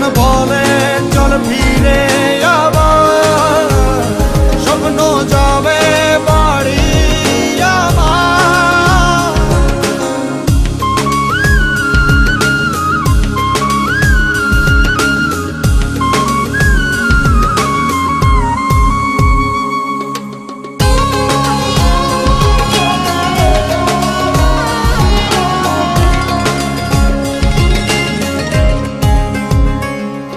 gonna